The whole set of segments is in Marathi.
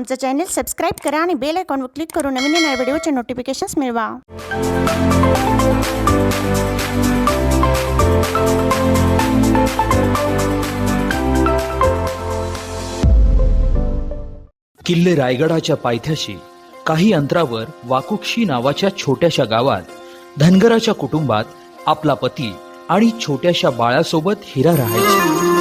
आमचं चॅनल सबस्क्राईब करा आणि बेल आयकॉनवर क्लिक करून नवीन नव्या व्हिडिओचे नोटिफिकेशन्स मिळवा. किल्ले रायगडाच्या पायथ्याशी काही अंतरावर वाकुक्षी नावाच्या छोट्याशा गावात धनगराच्या कुटुंबात आपला पती आणि छोट्याशा बाळासोबत हिरा राहायची.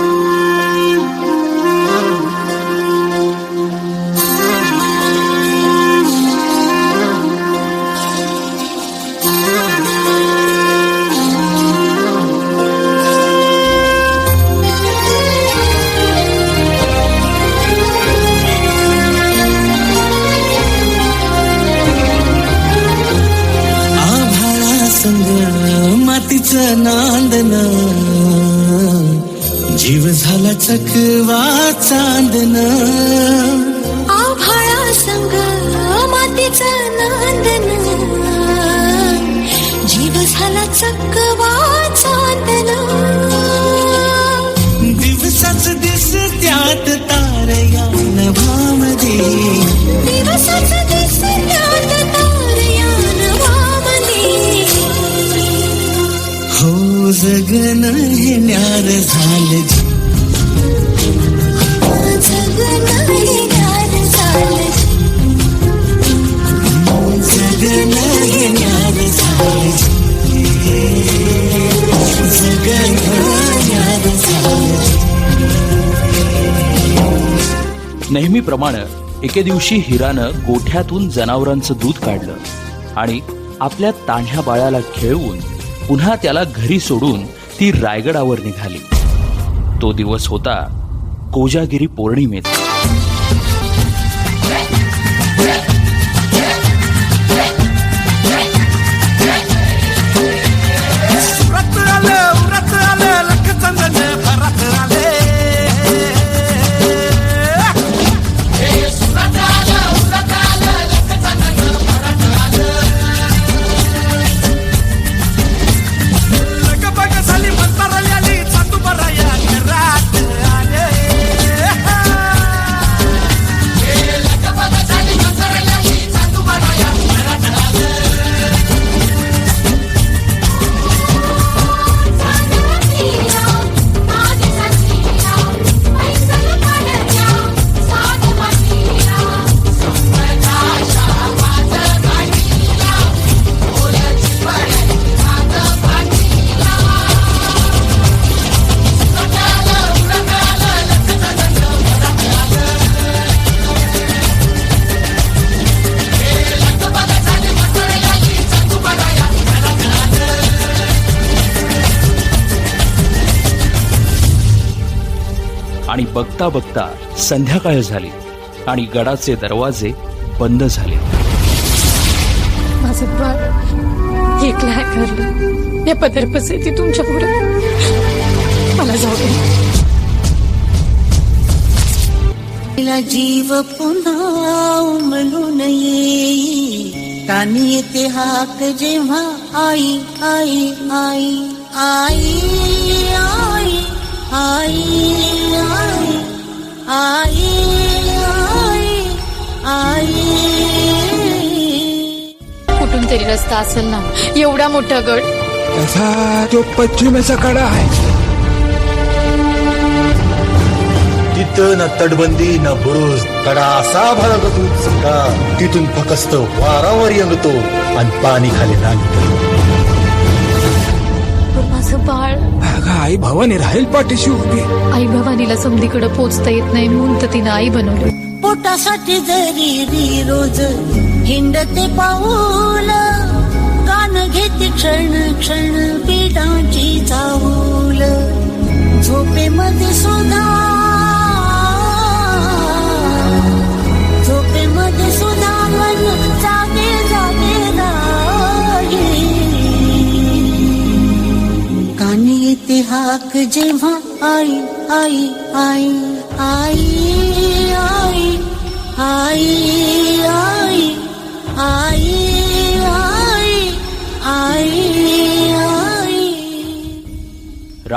मातीचं नांदन. जीव झाला चकवा चांदन. आभाळा संग मातीचं नांदन. जीव झाला चक्क जगन हे न्यार झालं जगन झालं. जगन झालं नेहमीप्रमाणे एके दिवशी हिरानं गोठ्यातून जनावरांचं दूध काढलं आणि आपल्या तान्ह्या बाळाला खेळवून पुन्हा त्याला घरी सोडून ती रायगडावर निघाली. तो दिवस होता कोजागिरी पौर्णिमेचा. आणि बघता बघता संध्याकाळ झाली आणि गडाचे दरवाजे बंद झाले. माझं बाळ एकलं करलं या पदरपस ती तुमच्यापुढे. मला जाऊ दे. तिला जीव पुन्हा उमलून येई कानी येते हाक जेव्हा आई आई आई आई आई आई. रस्ता असेल ना एवढा मोठा गड. तसा तो पश्चिमेचा कडा आहे. तिथं ना तटबंदी ना बुरुज कडा असा भरगतो का तिथून फकस्त वारावर यंगतो आणि पाणी खाली नागतो पण माझं बाळ. अगं आई भवानी राहील पाठीशी उभी. आई भवानीला समधीकडे पोचता येत नाही म्हणून तर तिनं आई बनवली. पोटासाठी जरी री रोज हिंडते पाऊल. क्षण क्षण चाहूल झोपेमध्ये सुद्धा. झोपेमध्ये सुद्धा मन जागे जागे राही. कानी येते हाक जेव्हा आई आई आई आई आई आई.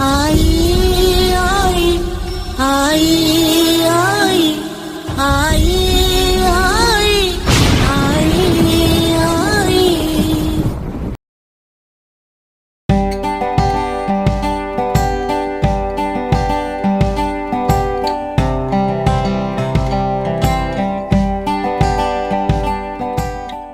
I